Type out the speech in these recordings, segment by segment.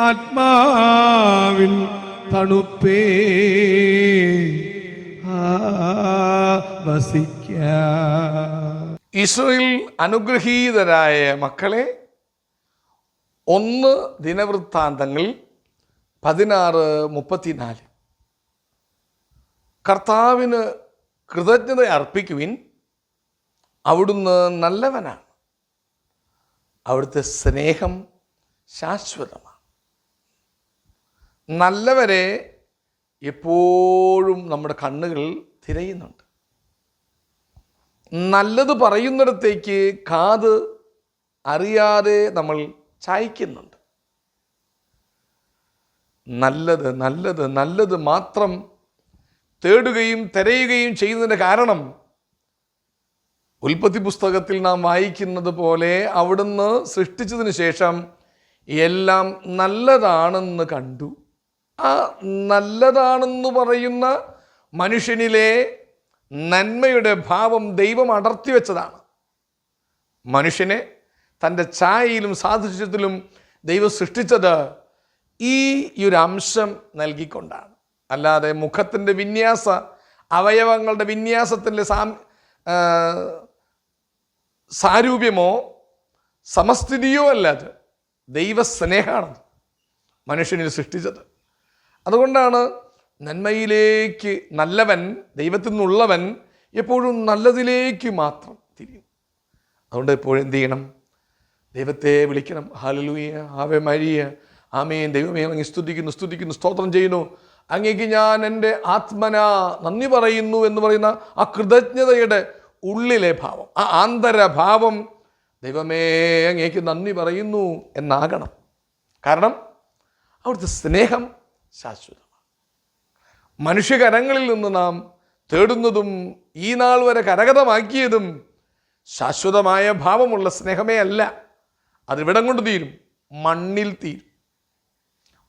ആത്മാവിൻ തണുപ്പേ. വസിക്ക. ഈശോയിൽ അനുഗ്രഹീതരായ മക്കളെ ഒന്ന് ദിനവൃത്താന്തങ്ങൾ പതിനാറ് മുപ്പത്തിനാല്. കർത്താവിന് കൃതജ്ഞത അർപ്പിക്കുവിൻ അവിടുന്ന് നല്ലവനാണ്. അവിടുത്തെ സ്നേഹം ശാശ്വതമാണ്. നല്ലവരെ എപ്പോഴും നമ്മുടെ കണ്ണുകൾ തിരയുന്നുണ്ട്. നല്ലത് പറയുന്നിടത്തേക്ക് കാത് അറിയാതെ നമ്മൾ ചായ്ക്കുന്നുണ്ട്. നല്ലത് നല്ലത് നല്ലത് മാത്രം തേടുകയും തിരയുകയും ചെയ്യുന്നതിന്റെ കാരണം ഉൽപ്പത്തി പുസ്തകത്തിൽ നാം വായിക്കുന്നത് പോലെ അവിടുന്ന് സൃഷ്ടിച്ചതിന് ശേഷം എല്ലാം നല്ലതാണെന്ന് കണ്ടു. ആ നല്ലതാണെന്ന് പറയുന്ന മനുഷ്യനിലെ നന്മയുടെ ഭാവം ദൈവം അടർത്തി വെച്ചതാണ്. മനുഷ്യനെ തന്റെ ചായയിലും സാദൃശ്യത്തിലും ദൈവം സൃഷ്ടിച്ചത് ഈ ഒരു അംശം നൽകിക്കൊണ്ടാണ്. അല്ലാതെ മുഖത്തിന്റെ വിന്യാസ അവയവങ്ങളുടെ വിന്യാസത്തിന്റെ സാ സാരൂപ്യമോ സമസ്ഥിതിയോ അല്ലാതെ ദൈവസ്നേഹമാണ് മനുഷ്യനിൽ സൃഷ്ടിച്ചത്. അതുകൊണ്ടാണ് നന്മയിലേക്ക് നല്ലവൻ ദൈവത്തിൽ നിന്നുള്ളവൻ എപ്പോഴും നല്ലതിലേക്ക് മാത്രം തിരിയും. അതുകൊണ്ട് എപ്പോഴും എന്ത് ചെയ്യണം? ദൈവത്തെ വിളിക്കണം. Hallelujah ave Maria. ആമേ ദൈവമേ അങ്ങ് സ്തുതിക്കുന്നു സ്തുതിക്കുന്നു സ്തോത്രം ചെയ്യുന്നു. അങ്ങേക്ക് ഞാൻ എന്റെ ആത്മന നന്ദി പറയുന്നു എന്ന് പറയുന്ന ആ കൃതജ്ഞതയുടെ ഉള്ളിലെ ഭാവം ആ ആന്തരഭാവം ദൈവമേ അങ്ങേക്ക് നന്ദി പറയുന്നു എന്നാകണം. കാരണം അവിടുത്തെ സ്നേഹം ശാശ്വതമാണ്. മനുഷ്യകരങ്ങളിൽ നിന്ന് നാം തേടുന്നതും ഈ നാൾ വരെ കരകതമാക്കിയതും ശാശ്വതമായ ഭാവമുള്ള സ്നേഹമേ അല്ല. അതിവിടം കൊണ്ട് തീരും മണ്ണിൽ തീരും.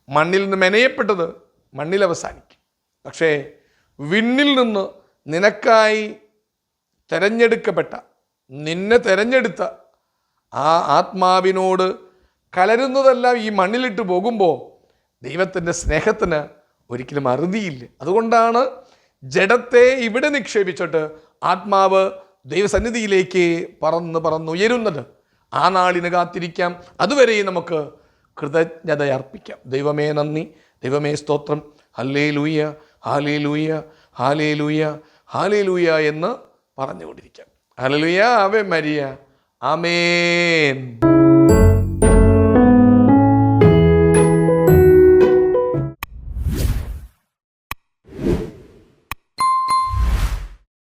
മണ്ണിൽ നിന്ന് മെനയപ്പെട്ടത് മണ്ണിൽ അവസാനിക്കും. പക്ഷേ വിണ്ണിൽ നിന്ന് നിനക്കായി തെരഞ്ഞെടുക്കപ്പെട്ട നിന്നെ തെരഞ്ഞെടുത്ത ആ ആത്മാവിനോട് കലരുന്നതെല്ലാം ഈ മണ്ണിലിട്ട് പോകുമ്പോൾ ദൈവത്തിന്റെ സ്നേഹത്തിന് ഒരിക്കലും അറുതിയില്ല. അതുകൊണ്ടാണ് ജഡത്തെ ഇവിടെ നിക്ഷേപിച്ചിട്ട് ആത്മാവ് ദൈവസന്നിധിയിലേക്ക് പറന്ന് പറന്നുയരുന്നത് ആ നാളിന് കാത്തിരിക്കാം. അതുവരെയും നമുക്ക് കൃതജ്ഞത അർപ്പിക്കാം ദൈവമേ നന്ദി. ദൈവമേ സ്തോത്രം. ഹല്ലേ ലൂയ ഹാലേ ലൂയ ഹാലേ ലൂയ ഹാലേ ലൂയ എന്ന് പറഞ്ഞുകൊണ്ടിരിക്കാം. ഹലലുയ ആവേ മരിയ ആമേൻ.